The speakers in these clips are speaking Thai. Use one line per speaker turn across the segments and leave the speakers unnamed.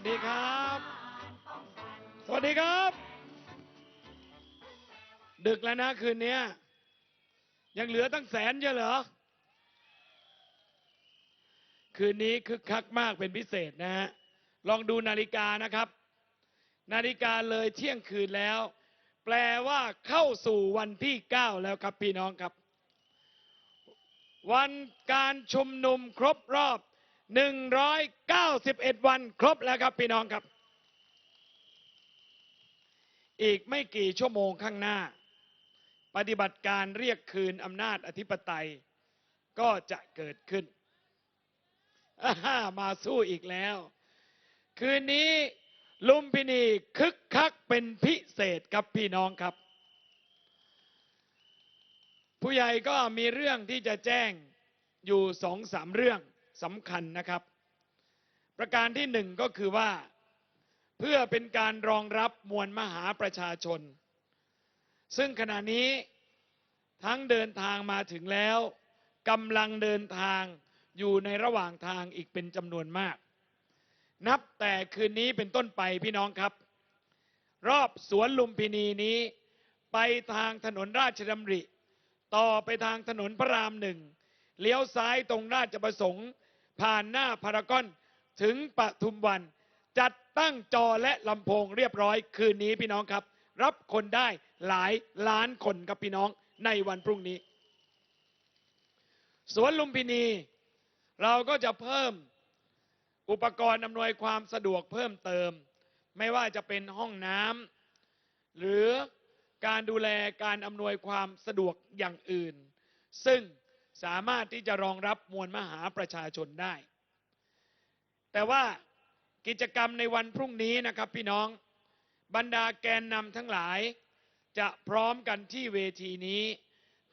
วัสดีครับ สวัสดีครับ ดึกแล้วนะคืนนี้ยังเหลือตั้งแสนเยอะเหรอ คืนนี้คึกคักมากเป็นพิเศษนะฮะ ลองดูนาฬิกานะครับ นาฬิกาเลยเที่ยงคืนแล้ว แปลว่าเข้าสู่วันที่ 9 แล้วครับพี่น้องครับ วันการชุมนุมครบรอบ 191 วันครบแล้วครับพี่น้องครับ อีกไม่กี่ชั่วโมงข้างหน้า ปฏิบัติการเรียกคืนอำนาจอธิปไตย ก็จะเกิดขึ้นามาสู้อีกแล้ว คืนนี้ลุมพินีคึกคักเป็นพิเศษครับพี่น้องครับ ผู้ใหญ่ก็มีเรื่องที่จะแจ้งอยู่สองสามเรื่อง สำคัญนะครับ ประการที่หนึ่งก็คือว่า เพื่อเป็นการรองรับมวลมหาประชาชน ซึ่งขณะนี้ทั้งเดินทางมาถึงแล้วกำลังเดินทางอยู่ในระหว่างทางอีกเป็นจำนวนมาก นับแต่คืนนี้เป็นต้นไปพี่น้องครับ รอบสวนลุมพินีนี้ ไปทางถนนราชดำริ ต่อไปทางถนนพระรามหนึ่งเลี้ยวซ้ายตรงราชประสงค์ ผ่านหน้าพารากอนถึงปทุมวัน จัดตั้งจอและลำโพงเรียบร้อยคืนนี้พี่น้องครับ รับคนได้หลายล้านคนครับพี่น้องในวันพรุ่งนี้ สวนลุมพินี เราก็จะเพิ่มอุปกรณ์อำนวยความสะดวกเพิ่มเติม ไม่ว่าจะเป็นห้องน้ำหรือการดูแลการอำนวยความสะดวกอย่างอื่น ซึ่ง สามารถที่จะรองรับมวลมหาประชาชนได้ แต่ว่ากิจกรรมในวันพรุ่งนี้นะครับพี่น้องบรรดาแกนนำทั้งหลาย จะพร้อมกันที่เวทีนี้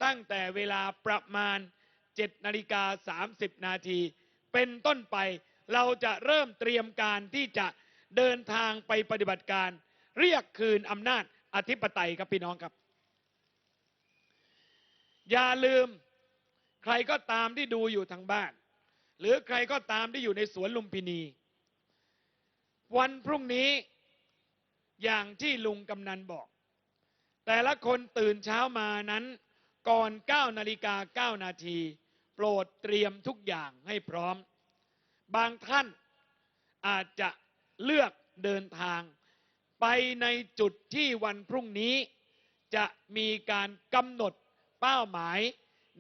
ตั้งแต่เวลาประมาณ 7 นาฬิกา 30 นาที เป็นต้นไปเราจะเริ่มเตรียมการที่จะเดินทางไปปฏิบัติการ เรียกคืนอำนาจอธิปไตยครับพี่น้องครับ อย่าลืม ใครก็ตามที่ดูอยู่ทางบ้าน หรือใครก็ตามที่อยู่ในสวนลุมพินี วันพรุ่งนี้อย่างที่ลุงกำนันบอก แต่ละคนตื่นเช้ามานั้น ก่อน 9 นาฬิกา 9 นาที โปรดเตรียมทุกอย่างให้พร้อม บางท่านอาจจะเลือกเดินทาง ไปในจุดที่วันพรุ่งนี้ จะมีการกำหนดเป้าหมาย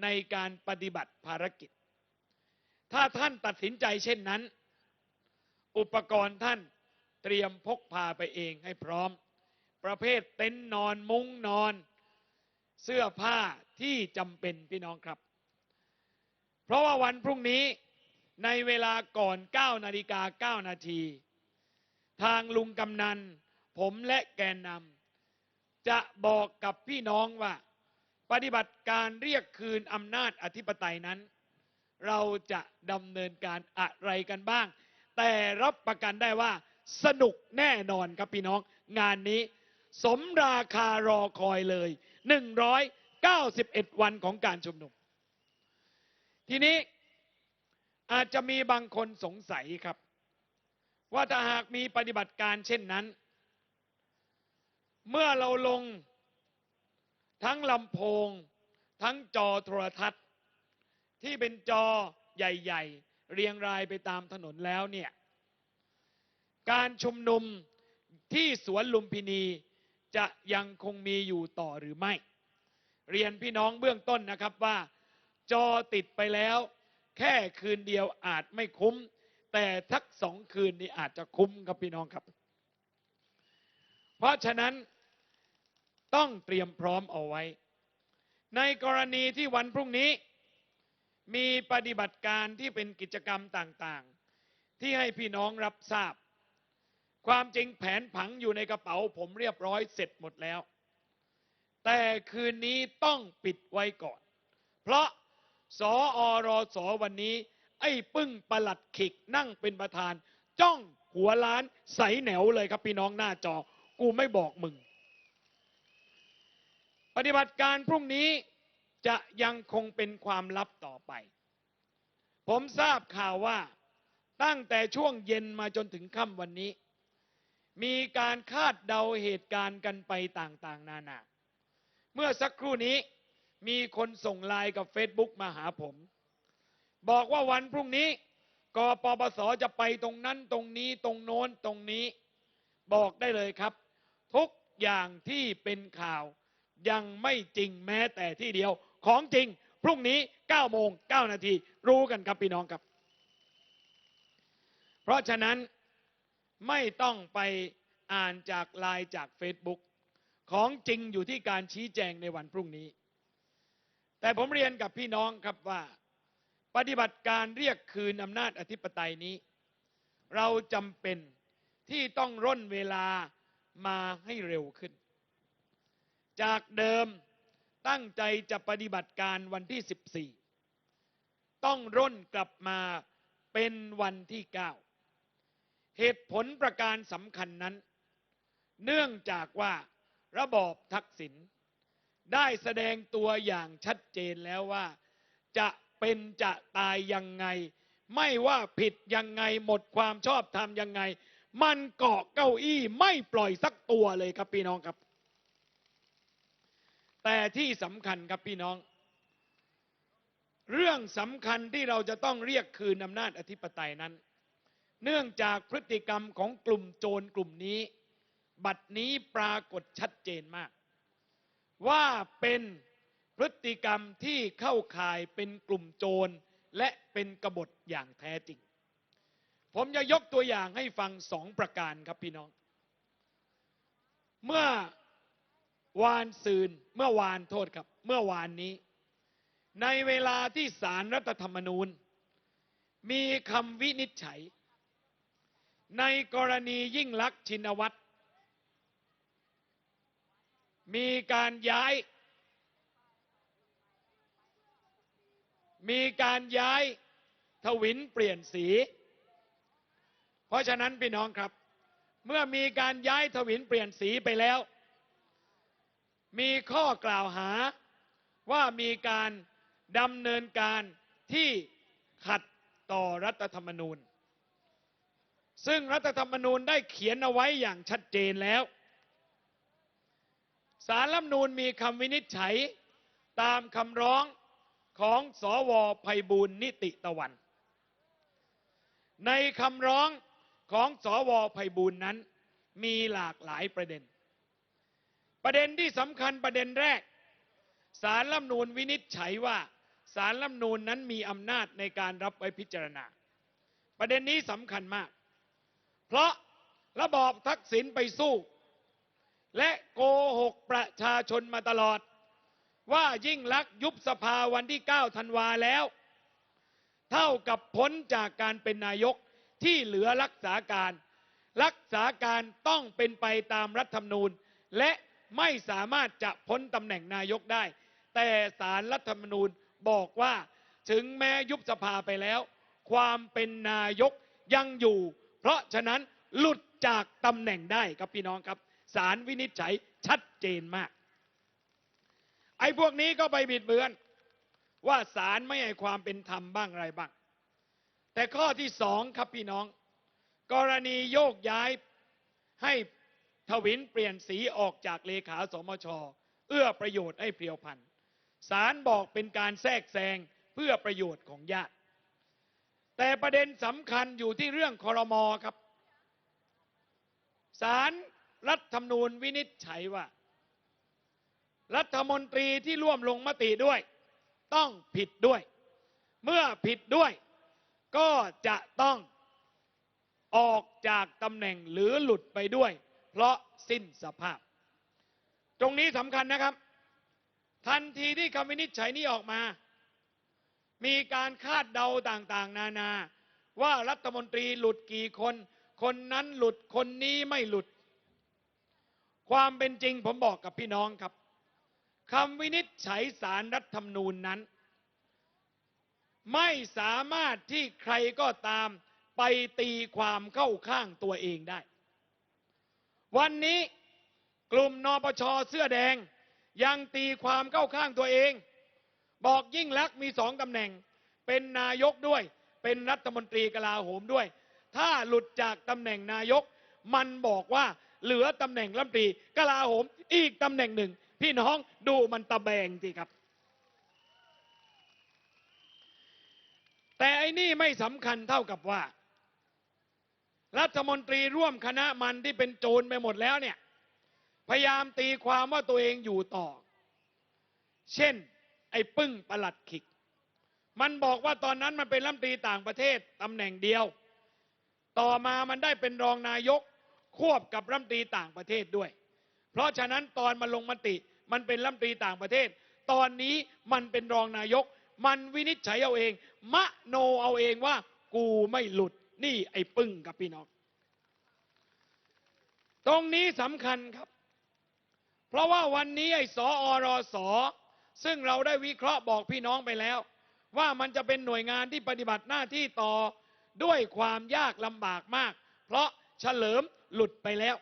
ในการปฏิบัติภารกิจ ถ้าท่านตัดสินใจเช่นนั้น อุปกรณ์ท่านเตรียมพกพาไปเองให้พร้อม ประเภทเต็นท์นอนมุ้งนอน เสื้อผ้าที่จำเป็นพี่น้องครับ เพราะว่าวันพรุ่งนี้ในเวลาก่อน 9 นาฬิกา 9 นาที ทางลุงกำนัน ผมและแกนนำจะบอกกับพี่น้องว่า ปฏิบัติการเรียกคืนอำนาจอธิปไตยนั้น เราจะดำเนินการอะไรกันบ้าง แต่รับประกันได้ว่า สนุกแน่นอนครับพี่น้อง งานนี้ สมราคารอคอยเลย 191 วันของการชุมนุม ทีนี้อาจจะมีบางคนสงสัยครับ ว่าถ้าหากมีปฏิบัติการเช่นนั้น เมื่อเราลง ทั้งลำโพง ทั้งจอโทรทัศน์ ที่เป็นจอใหญ่ๆ เรียงรายไปตามถนนแล้วเนี่ย การชุมนุมที่สวนลุมพินีจะยังคงมีอยู่ต่อหรือไม่ เรียนพี่น้องเบื้องต้นนะครับว่า จอติดไปแล้ว แค่คืนเดียวอาจไม่คุ้ม แต่ทักสองคืนนี้อาจจะคุ้มครับพี่น้องครับ เพราะฉะนั้น ต้องเตรียมพร้อมเอาไว้ ในกรณีที่วันพรุ่งนี้ มีปฏิบัติการที่เป็นกิจกรรมต่างๆ ที่ให้พี่น้องรับทราบ ความจริงแผนผังอยู่ในกระเป๋าผมเรียบร้อยเสร็จหมดแล้ว แต่คืนนี้ต้องปิดไว้ก่อน เพราะสออรอสอวันนี้ ไอ้ปึ้งประหลัดขิกนั่งเป็นประธาน จ้องหัวล้านใสแหนวเลยครับพี่น้องหน้าจอ กูไม่บอกมึง ปฏิบัติการพรุ่งนี้จะยังคงเป็นความลับต่อไป ผมทราบข่าวว่าตั้งแต่ช่วงเย็นมาจนถึงค่ำวันนี้ มีการคาดเดาเหตุการณ์กันไปต่างๆ นานา เมื่อสักครู่นี้มีคนส่งไลน์กับเฟซบุ๊กมาหาผม บอกว่าวันพรุ่งนี้กปปสจะไปตรงนั้นตรงนี้ตรงโน้นตรงนี้ บอกได้เลยครับ ทุกอย่างที่เป็นข่าว ยังไม่จริงแม้แต่ที่เดียว ของจริง พรุ่งนี้9โมง9นาทีรู้กันครับพี่น้องครับ เพราะฉะนั้นไม่ต้องไปอ่านจากไลน์จาก Facebook ของจริงอยู่ที่การชี้แจงในวันพรุ่งนี้ แต่ผมเรียนกับพี่น้องครับว่า ปฏิบัติการเรียกคืนอำนาจอธิปไตยนี้ เราจำเป็นที่ต้องร่นเวลามาให้เร็วขึ้น จากเดิมตั้งใจจะปฏิบัติการวันที่ 14 ต้องร่นกลับมาเป็นวันที่ 9 เหตุผลประการสำคัญนั้น เนื่องจากว่าระบอบทักษิณได้แสดงตัวอย่างชัดเจนแล้วว่า จะเป็นจะตายยังไง ไม่ว่าผิดยังไงหมดความชอบธรรมยังไง มันเกาะเก้าอี้ไม่ปล่อยสักตัวเลยครับพี่น้องครับ แต่ที่สำคัญครับพี่น้อง เรื่องสำคัญที่เราจะต้องเรียกคืนอำนาจอธิปไตยนั้น เนื่องจากพฤติกรรมของกลุ่มโจรกลุ่มนี้ บัดนี้ปรากฏชัดเจนมาก ว่าเป็นพฤติกรรมที่เข้าข่ายเป็นกลุ่มโจรและเป็นกบฏอย่างแท้จริง ผมจะยกตัวอย่างให้ฟังสองประการครับพี่น้อง เมื่อ วานซืนเมื่อวานโทษครับ เมื่อวานนี้ ในเวลาที่สารรัฐธรรมนูญ มีคำวินิจฉัย ในกรณียิ่งลักษณ์ชินวัตรมีการย้าย มีการย้ายทวินเปลี่ยนสี เพราะฉะนั้นพี่น้องครับ เมื่อมีการย้ายทวินเปลี่ยนสีไปแล้ว มีข้อกล่าวหาว่ามีการดำเนินการที่ขัดต่อรัฐธรรมนูญ ซึ่งรัฐธรรมนูญได้เขียนเอาไว้อย่างชัดเจนแล้ว สารรัฐมนูญมีคำวินิจฉัยตามคำร้องของสอวไพบูลนิติตะวัน ในคำร้องของสอวไพบูลนั้นมีหลากหลายประเด็น ประเด็นที่สำคัญประเด็นแรกสารรัฐมนูญวินิจฉัยว่าสารรัฐมนูญนั้นมีอำนาจในการรับไว้พิจารณา ประเด็นนี้สำคัญมาก เพราะระบอบทักษิณไปสู้ และโกหกประชาชนมาตลอด ว่ายิ่งลักษณ์ยุบสภาวันที่ 9 ธันวาแล้ว เท่ากับพ้นจากการเป็นนายกที่เหลือรักษาการ รักษาการต้องเป็นไปตามรัฐธรรมนูญและ ไม่สามารถจะพ้นตำแหน่งนายกได้ แต่สารรัฐธรรมนูญบอกว่า ถึงแม้ยุบสภาไปแล้ว ความเป็นนายกยังอยู่ เพราะฉะนั้นหลุดจากตำแหน่งได้ครับพี่น้องครับสารวินิจฉัยชัดเจนมาก ไอ้พวกนี้ก็ไปบิดเบือน ว่าสารไม่ให้ความเป็นธรรมบ้างอะไรบ้าง แต่ข้อที่สองครับพี่น้อง กรณีโยกย้ายให้ ทวินเปลี่ยนสีออกจากเลขาสมช เอื้อประโยชน์ให้เพียวพันธ์ศาลบอกเป็นการแทรกแซงเพื่อประโยชน์ของญาติ แต่ประเด็นสำคัญอยู่ที่เรื่องคอรมอครับศาลรัฐธรรมนูญวินิจฉัยว่า รัฐมนตรีที่ร่วมลงมติด้วย ต้องผิดด้วย เมื่อผิดด้วย ก็จะต้องออกจากตำแหน่งหรือหลุดไปด้วย เพราะสิ้นสภาพ ตรงนี้สำคัญนะครับ ทันทีที่คำวินิจฉัยนี้ออกมา มีการคาดเดาต่างๆ นานา ว่ารัฐมนตรีหลุดกี่คน คนนั้นหลุดคนนี้ไม่หลุด ความเป็นจริงผมบอกกับพี่น้องครับคำวินิจฉัยสารรัฐธรรมนูญนั้น ไม่สามารถที่ใครก็ตามไปตีความเข้าข้างตัวเองได้ วันนี้กลุ่มนปชเสื้อแดง ยังตีความเข้าข้างตัวเอง บอกยิ่งลักษณ์มีสองตำแหน่ง เป็นนายกด้วย เป็นรัฐมนตรีกลาโหมด้วย ถ้าหลุดจากตำแหน่งนายก มันบอกว่าเหลือตำแหน่งรัฐมนตรีกลาโหมอีกตำแหน่งหนึ่ง พี่น้องดูมันตะแบงสิครับ แต่ไอ้นี่ไม่สำคัญเท่ากับว่า รัฐมนตรีร่วมคณะมันที่เป็นโจรไปหมดแล้วเนี่ย พยายามตีความว่าตัวเองอยู่ต่อ เช่น ไอ้ปึ้งประหลัดขิก มันบอกว่าตอนนั้นมันเป็นรัฐมนตรีต่างประเทศตำแหน่งเดียว ต่อมามันได้เป็นรองนายกควบกับรัฐมนตรีต่างประเทศด้วย เพราะฉะนั้นตอนมาลงมติมันเป็นรัฐมนตรีต่างประเทศ ตอนนี้มันเป็นรองนายก มันวินิจฉัยเอาเอง มะโนเอาเองว่ากูไม่หลุด นี่ไอ้ปึ้งกับพี่น้อง ตรงนี้สำคัญครับ เพราะว่าวันนี้ไอ้สออรสซึ่งเราได้วิเคราะห์บอกพี่น้องไปแล้ว ว่ามันจะเป็นหน่วยงานที่ปฏิบัติหน้าที่ต่อด้วยความยากลำบากมาก เพราะเฉลิมหลุดไปแล้ว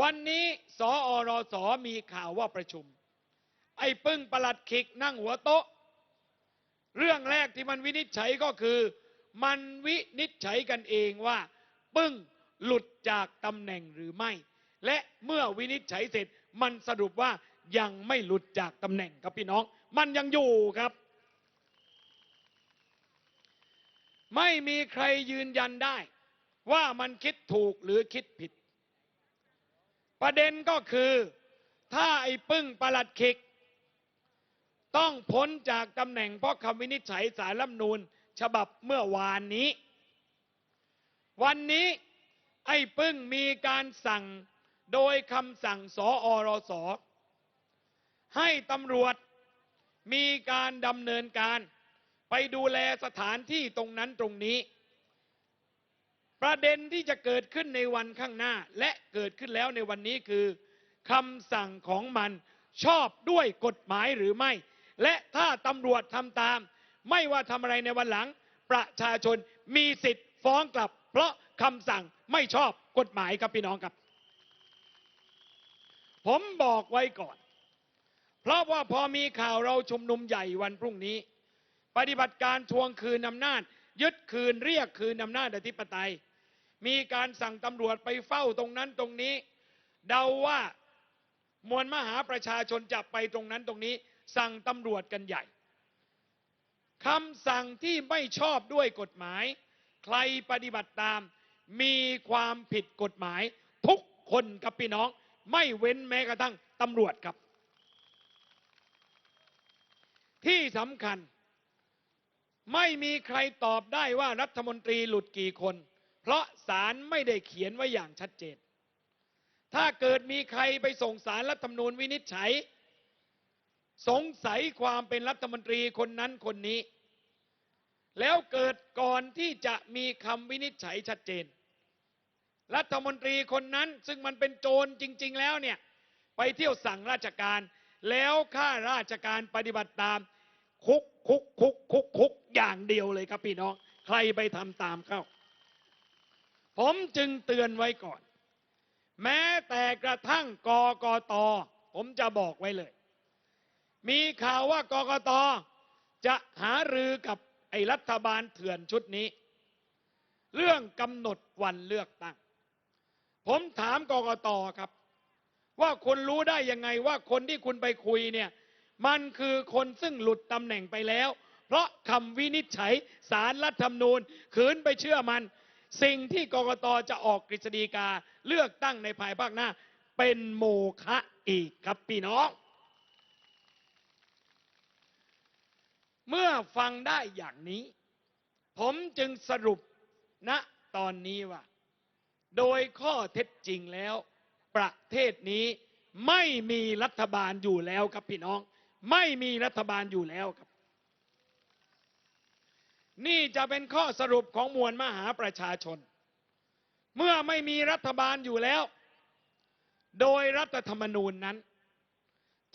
วันนี้สออรสมีข่าวว่าประชุม ไอ้ปึ้งประหลัดขิกนั่งหัวโต๊ะ เรื่องแรกที่มันวินิจฉัยก็คือ มันวินิจฉัยกันเองว่า ปึ้งหลุดจากตำแหน่งหรือไม่ และเมื่อวินิจฉัยเสร็จ มันสรุปว่ายังไม่หลุดจากตำแหน่งครับพี่น้อง มันยังอยู่ครับ ไม่มีใครยืนยันได้ ว่ามันคิดถูกหรือคิดผิด ประเด็นก็คือ ถ้าไอ้ปึ้งประหลัดขิก ต้องพ้นจากตำแหน่งเพราะคำวินิจฉัยสารรัฐนูญ ฉบับเมื่อวานนี้ วันนี้ไอ้ปึ้งมีการสั่งโดยคำสั่งสออรสให้ตำรวจมีการดำเนินการไปดูแลสถานที่ตรงนั้นตรงนี้ ประเด็นที่จะเกิดขึ้นในวันข้างหน้า และเกิดขึ้นแล้วในวันนี้คือคำสั่งของมันชอบด้วยกฎหมายหรือไม่ และถ้าตำรวจทำตาม ไม่ว่าทำอะไรในวันหลัง ประชาชนมีสิทธิ์ฟ้องกลับ เพราะคำสั่งไม่ชอบกฎหมายครับพี่น้องครับ ผมบอกไว้ก่อน เพราะว่าพอมีข่าวเราชุมนุมใหญ่วันพรุ่งนี้ ปฏิบัติการทวงคืนอำนาจ ยึดคืนเรียกคืนอำนาจอธิปไตย มีการสั่งตำรวจไปเฝ้าตรงนั้นตรงนี้ เดาว่ามวลมหาประชาชนจะไปตรงนั้นตรงนี้ สั่งตำรวจกันใหญ่ คำสั่งที่ไม่ชอบด้วยกฎหมาย ใครปฏิบัติตาม มีความผิดกฎหมาย ทุกคนกับพี่น้อง ไม่เว้นแม้กระทั่งตำรวจครับ ที่สำคัญ ไม่มีใครตอบได้ว่ารัฐมนตรีหลุดกี่คน เพราะศาลไม่ได้เขียนไว้อย่างชัดเจน ถ้าเกิดมีใครไปส่งสารรัฐธรรมนูญวินิจฉัย สงสัยความเป็นรัฐมนตรีคนนั้นคนนี้ แล้วเกิดก่อนที่จะมีคำวินิจฉัยชัดเจน รัฐมนตรีคนนั้นซึ่งมันเป็นโจรจริง ๆ แล้วเนี่ยไปเที่ยวสั่งราชการ แล้วข้าราชการปฏิบัติตาม คุกคุกคุกคุกคุกอย่างเดียวเลยครับพี่น้อง ใครไปทำตามเข้า ผมจึงเตือนไว้ก่อน แม้แต่กระทั่งกกตผมจะบอกไว้เลย มีข่าวว่ากกตจะหารือกับไอ้รัฐบาลเถื่อนชุดนี้ เรื่องกำหนดวันเลือกตั้ง ผมถามกกตครับ ว่าคุณรู้ได้ยังไงว่าคนที่คุณไปคุยเนี่ยมันคือคนซึ่งหลุดตำแหน่งไปแล้ว เพราะคำวินิจฉัยสารรัฐธรรมนูญขืนไปเชื่อมัน สิ่งที่กกตจะออกกฤษฎีกาเลือกตั้งในภายภาคหน้า เป็นโมฆะอีกครับพี่น้อง เมื่อฟังได้อย่างนี้ ผมจึงสรุปณตอนนี้ว่า โดยข้อเท็จจริงแล้ว ประเทศนี้ไม่มีรัฐบาลอยู่แล้วครับพี่น้อง ไม่มีรัฐบาลอยู่แล้วครับ นี่จะเป็นข้อสรุปของมวลมหาประชาชน เมื่อไม่มีรัฐบาลอยู่แล้ว โดยรัฐธรรมนูญนั้น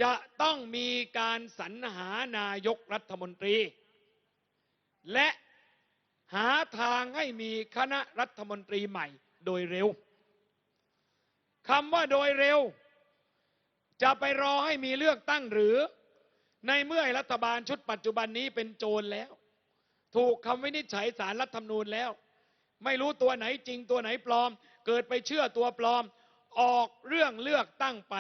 จะต้องมีการสรรหานายกรัฐมนตรี และหาทางให้มีคณะรัฐมนตรีใหม่โดยเร็วคำว่าโดยเร็ว จะไปรอให้มีเลือกตั้งหรือ ในเมื่อรัฐบาลชุดปัจจุบันนี้เป็นโจรแล้ว ถูกคำวินิจฉัยสารรัฐธรรมนูญแล้ว ไม่รู้ตัวไหนจริงตัวไหนปลอม เกิดไปเชื่อตัวปลอม ออกเรื่องเลือกตั้งไป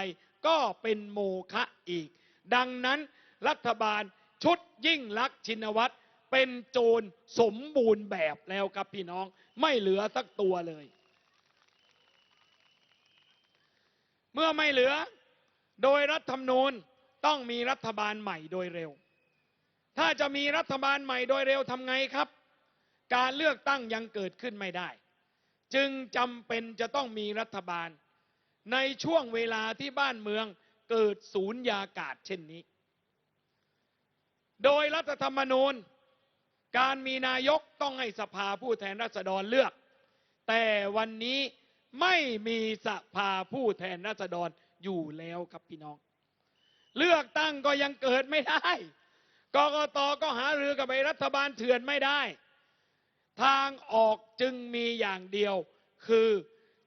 ก็เป็นโมฆะอีก ดังนั้นรัฐบาลชุดยิ่งลักษณ์ชินวัตรเป็นโจรสมบูรณ์แบบแล้วครับพี่น้องไม่เหลือสักตัวเลย เมื่อไม่เหลือ โดยรัฐธรรมนูญต้องมีรัฐบาลใหม่โดยเร็ว ถ้าจะมีรัฐบาลใหม่โดยเร็วทำไงครับ การเลือกตั้งยังเกิดขึ้นไม่ได้ จึงจำเป็นจะต้องมีรัฐบาล ในช่วงเวลาที่บ้านเมืองเกิดศูนยากาศเช่นนี้ โดยรัฐธรรมนูญ การมีนายกต้องให้สภาผู้แทนราษฎรเลือก แต่วันนี้ไม่มีสภาผู้แทนราษฎรอยู่แล้วครับพี่น้อง เลือกตั้งก็ยังเกิดไม่ได้กกตก็หารือกับไอรัฐบาลเถื่อนไม่ได้ ทางออกจึงมีอย่างเดียวคือ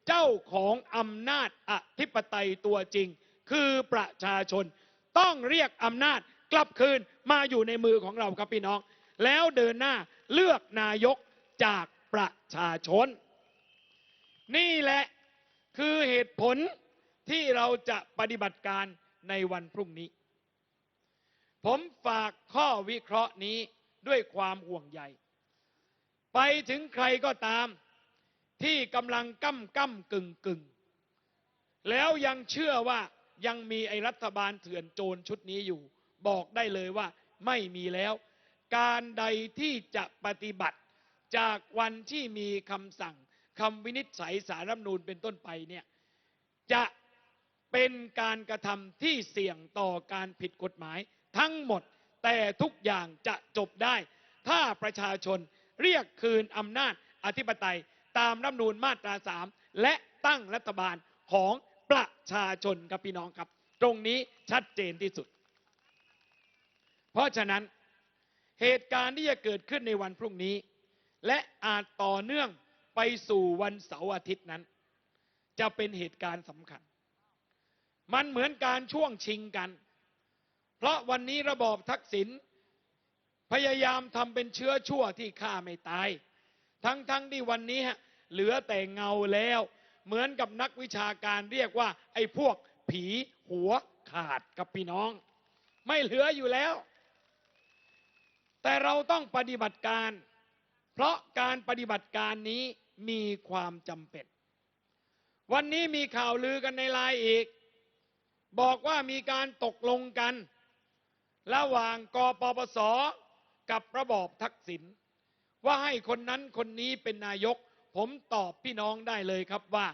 เจ้าของอำนาจอธิปไตยตัวจริง คือประชาชน ต้องเรียกอำนาจกลับคืนมาอยู่ในมือของเราครับพี่น้อง แล้วเดินหน้าเลือกนายกจากประชาชน นี่แหละคือเหตุผลที่เราจะปฏิบัติการในวันพรุ่งนี้ ผมฝากข้อวิเคราะห์นี้ด้วยความห่วงใย ไปถึงใครก็ตาม ที่กำลังก้ำก้ำกึ่งกึ่งแล้วยังเชื่อว่ายังมีไอรัฐบาลเถื่อนโจรชุดนี้อยู่ บอกได้เลยว่าไม่มีแล้ว การใดที่จะปฏิบัติจากวันที่มีคำสั่งคำวินิจฉัยสารรัฐนูญเป็นต้นไปเนี่ยจะเป็นการกระทำที่เสี่ยงต่อการผิดกฎหมายทั้งหมดแต่ทุกอย่างจะจบได้ ถ้าประชาชนเรียกคืนอำนาจอธิปไตย ตามรัฐมนูญมาตราสามและตั้งรัฐบาลของประชาชนครับพี่น้องครับ ตรงนี้ชัดเจนที่สุด เพราะฉะนั้นเหตุการณ์ที่จะเกิดขึ้นในวันพรุ่งนี้ และอาจต่อเนื่องไปสู่วันเสาร์อาทิตย์นั้น จะเป็นเหตุการณ์สำคัญ มันเหมือนการช่วงชิงกัน เพราะวันนี้ระบอบทักษิณพยายามทำเป็นเชื้อชั่วที่ฆ่าไม่ตาย ทั้งๆทที่วันนี้ฮะเหลือแต่เงาแล้ว เหมือนกับนักวิชาการเรียกว่า ไอ้พวกผีหัวขาดกับพี่น้อง ไม่เหลืออยู่แล้ว แต่เราต้องปฏิบัติการ เพราะการปฏิบัติการนี้มีความจำเป็น วันนี้มีข่าวลือกันในไลน์อีก บอกว่ามีการตกลงกัน ระหว่างกปปส กับระบอบทักษิณ ว่าให้คนนั้นคนนี้เป็นนายก ผมตอบพี่น้องได้เลยครับว่า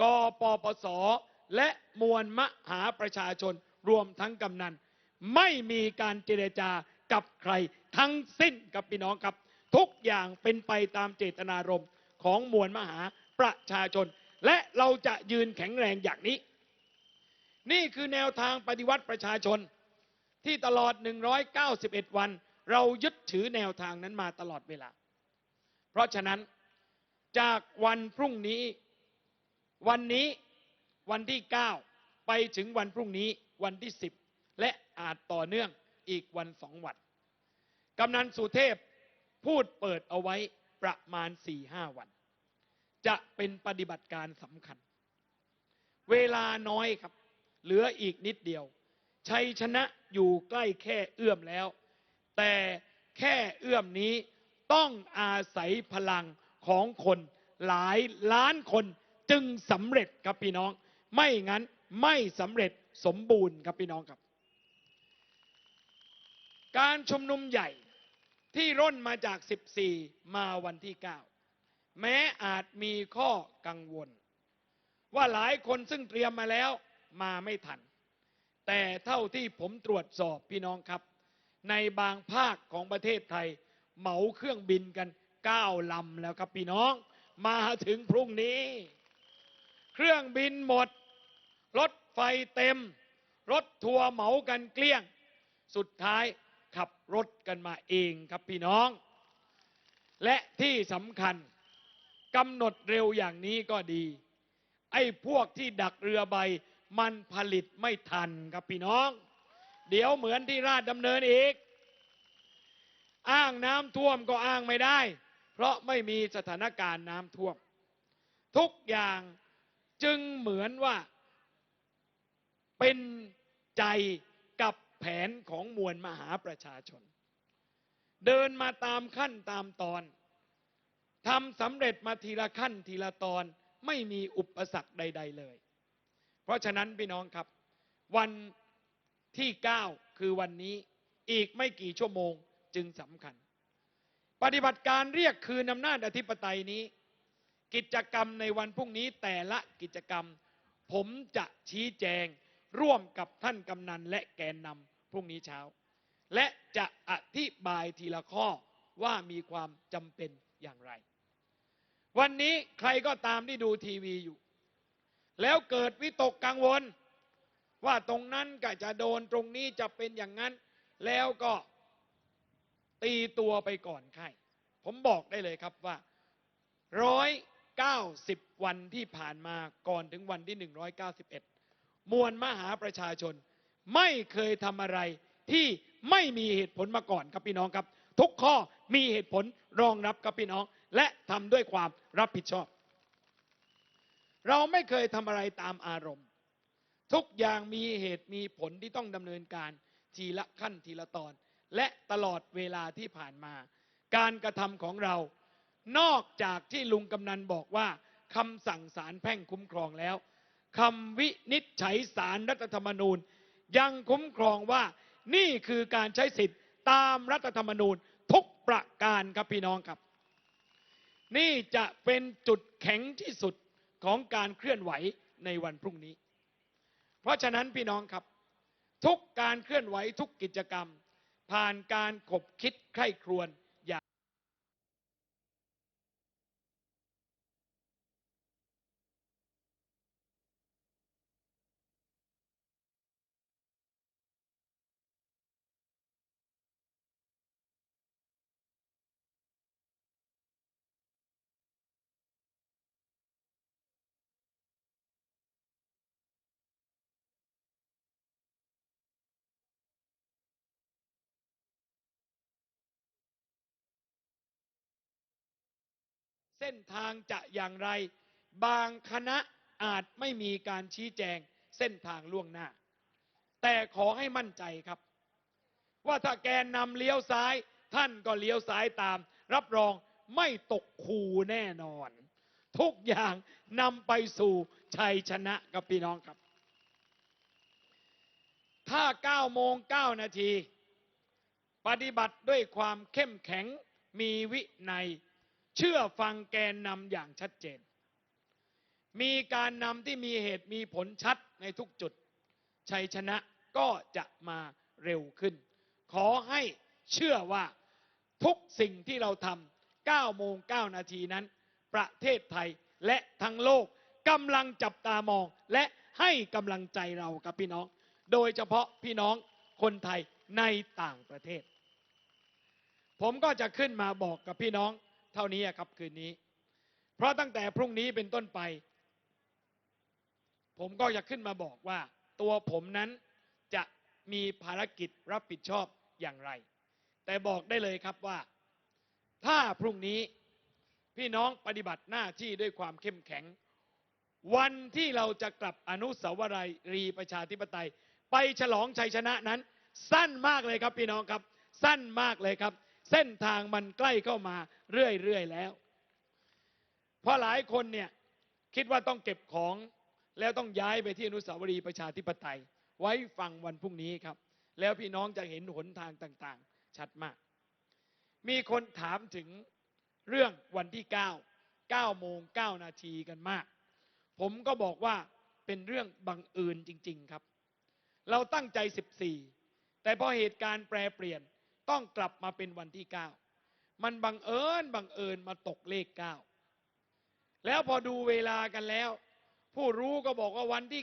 กปปส และมวลมหาประชาชนรวมทั้งกำนัน ไม่มีการเจรจากับใครทั้งสิ้นกับพี่น้องครับ ทุกอย่างเป็นไปตามเจตนารมณ์ของมวลมหาประชาชน และเราจะยืนแข็งแรงอย่างนี้ นี่คือแนวทางปฏิวัติประชาชนที่ตลอด 191 วัน เรายึดถือแนวทางนั้นมาตลอดเวลา เพราะฉะนั้นจากวันพรุ่งนี้ วันนี้วันที่ 9 ไปถึงวันพรุ่งนี้วันที่ 10 และอาจต่อเนื่องอีกวันสองวันกำนันสุเทพพูดเปิดเอาไว้ประมาณ 4-5 วัน จะเป็นปฏิบัติการสำคัญ เวลาน้อยครับ เหลืออีกนิดเดียว ชัยชนะอยู่ใกล้แค่เอื้อมแล้ว แต่แค่เอื้อมนี้ต้องอาศัยพลังของคนหลายล้านคนจึงสำเร็จครับพี่น้อง ไม่งั้นไม่สำเร็จสมบูรณ์ครับพี่น้องครับ การชุมนุมใหญ่ที่ร่นมาจาก 14 มาวันที่ 9 แม้อาจมีข้อกังวล ว่าหลายคนซึ่งเตรียมมาแล้วมาไม่ทัน แต่เท่าที่ผมตรวจสอบพี่น้องครับ ในบางภาคของประเทศไทย เหมาเครื่องบินกัน9ลำแล้วครับพี่น้อง มาถึงพรุ่งนี้ เครื่องบินหมด รถไฟเต็ม รถทัวร์เหมากันเกลี้ยง สุดท้ายขับรถกันมาเองครับพี่น้อง และที่สำคัญกำหนดเร็วอย่างนี้ก็ดี ไอ้พวกที่ดักเรือใบมันผลิตไม่ทันครับพี่น้อง เดี๋ยวเหมือนที่ราชดำเนินอีก อ้างน้ำท่วมก็อ้างไม่ได้ เพราะไม่มีสถานการณ์น้ำท่วม ทุกอย่างจึงเหมือนว่า เป็นใจกับแผนของมวลมหาประชาชน เดินมาตามขั้นตามตอนทำสำเร็จมาทีละขั้นทีละตอนไม่มีอุปสรรคใด ๆ เลย เพราะฉะนั้นพี่น้องครับ วัน ที่ 9 คือวันนี้อีกไม่กี่ชั่วโมงจึงสำคัญ ปฏิบัติการเรียกคืนอำนาจอธิปไตยนี้ กิจกรรมในวันพรุ่งนี้แต่ละกิจกรรม ผมจะชี้แจงร่วมกับท่านกำนันและแกนนำพรุ่งนี้เช้า และจะอธิบายทีละข้อว่ามีความจำเป็นอย่างไร วันนี้ใครก็ตามที่ดูทีวีอยู่ แล้วเกิดวิตกกังวล ว่าตรงนั้นก็จะโดนตรงนี้จะเป็นอย่างนั้น แล้วก็ตีตัวไปก่อนใครผมบอกได้เลยครับว่าร้อยเก้าสิบวันที่ผ่านมาก่อนถึงวันที่หนึ่งร้อยเก้าสิบเอ็ดมวลมหาประชาชน ไม่เคยทำอะไรที่ไม่มีเหตุผลมาก่อนครับพี่น้องครับ ทุกข้อมีเหตุผลรองรับครับพี่น้อง และทำด้วยความรับผิดชอบ เราไม่เคยทำอะไรตามอารมณ์ ทุกอย่างมีเหตุมีผลที่ต้องดำเนินการทีละขั้นทีละตอน และตลอดเวลาที่ผ่านมา การกระทำของเรา นอกจากที่ลุงกำนันบอกว่าคำสั่งศาลแพ่งคุ้มครองแล้วคำวินิจฉัยสารรัฐธรรมนูญ ยังคุ้มครองว่านี่คือการใช้สิทธิ์ตามรัฐธรรมนูญทุกประการครับพี่น้องครับ นี่จะเป็นจุดแข็งที่สุดของการเคลื่อนไหวในวันพรุ่งนี้ เพราะฉะนั้นพี่น้องครับ ทุกการเคลื่อนไหวทุกกิจกรรม ผ่านการขบคิดใคร่ครวญ ส้นทางจะอย่างไร บางคณะอาจไม่มีการชี้แจงเส้นทางล่วงหน้า แต่ขอให้มั่นใจครับ ว่าถ้าแกนนำเลี้ยวซ้าย ท่านก็เลี้ยวซ้ายตาม รับรองไม่ตกคูแน่นอน ทุกอย่างนำไปสู่ชัยชนะกับพี่น้องครับ ถ้า9โมง9นาที ปฏิบัติด้วยความเข้มแข็งมีวินัย เชื่อฟังแกนนำอย่างชัดเจน มีการนำที่มีเหตุมีผลชัดในทุกจุด ชัยชนะก็จะมาเร็วขึ้น ขอให้เชื่อว่าทุกสิ่งที่เราทำ9โมง9นาทีนั้น ประเทศไทยและทั้งโลกกำลังจับตามองและให้กำลังใจเรากับพี่น้อง โดยเฉพาะพี่น้องคนไทยในต่างประเทศ ผมก็จะขึ้นมาบอกกับพี่น้อง เท่านี้ครับคืนนี้ เพราะตั้งแต่พรุ่งนี้เป็นต้นไป ผมก็จะขึ้นมาบอกว่า ตัวผมนั้นจะมีภารกิจรับผิดชอบอย่างไร แต่บอกได้เลยครับว่า ถ้าพรุ่งนี้พี่น้องปฏิบัติหน้าที่ด้วยความเข้มแข็ง วันที่เราจะกลับอนุสาวรีย์ประชาธิปไตย ไปฉลองชัยชนะนั้น สั้นมากเลยครับพี่น้องครับ สั้นมากเลยครับ เส้นทางมันใกล้เข้ามาเรื่อยๆแล้ว เพราะหลายคนเนี่ยคิดว่าต้องเก็บของแล้วต้องย้ายไปที่อนุสาวรีย์ประชาธิปไตย ไว้ฟังวันพรุ่งนี้ครับ แล้วพี่น้องจะเห็นหนทางต่างๆ ชัดมาก มีคนถามถึงเรื่องวันที่ 9 9โมง9นาทีกันมาก ผมก็บอกว่าเป็นเรื่องบังเอิญจริง ๆครับ เราตั้งใจ 14 แต่พอเหตุการณ์แปรเปลี่ยน ต้องกลับมาเป็นวันที่9มันบังเอิญบังเอิญมาตกเลข9แล้วพอดูเวลากันแล้ว ผู้รู้ก็บอกว่าวันที่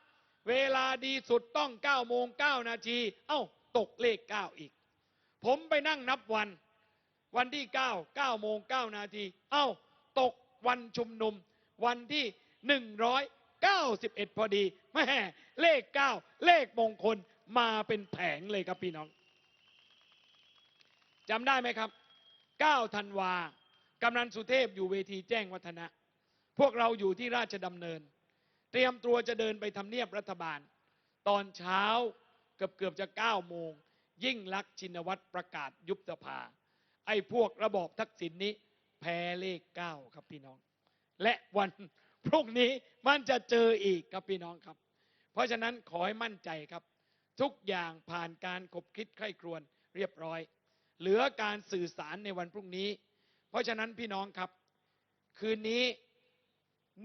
9เวลาดีสุดต้อง9โมง9นาทีเอ้าตกเลข9อีก ผมไปนั่งนับวัน วันที่9 9โมง9นาทีเอ้าตกวันชุมนุม วันที่191พอดีแม่เลข9เลขมงคลมาเป็นแผงเลยครับพี่น้อง จำได้ไหมครับ 9 ธันวากำนันสุเทพอยู่เวทีแจ้งวัฒนะ พวกเราอยู่ที่ราชดำเนิน เตรียมตัวจะเดินไปทำเนียบรัฐบาล ตอนเช้าเกือบเกือบจะ 9 โมง ยิ่งลักษณ์ชินวัตรประกาศยุบสภา ไอ้พวกระบอบทักษิณนนี้ แพ้เลข 9 ครับพี่น้อง และวันพรุ่งนี้มันจะเจออีกครับพี่น้องครับ เพราะฉะนั้นขอให้มั่นใจครับ ทุกอย่างผ่านการคบคิดใคร่ครวญเรียบร้อย เหลือการสื่อสารในวันพรุ่งนี้ เพราะฉะนั้นพี่น้องครับ คืนนี้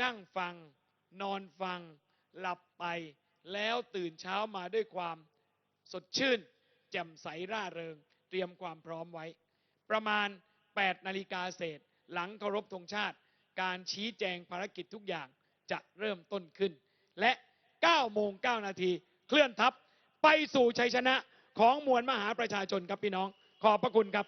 นั่งฟัง นอนฟัง หลับไป แล้วตื่นเช้ามาด้วยความสดชื่น แจ่มใสร่าเริง เตรียมความพร้อมไว้ ประมาณ 8 นาฬิกาเศษ หลังเคารพธงชาติ การชี้แจงภารกิจทุกอย่างจะเริ่มต้นขึ้น และ9โมง9นาทีเคลื่อนทัพไปสู่ชัยชนะของมวลมหาประชาชนครับพี่น้อง ขอบพระคุณครับ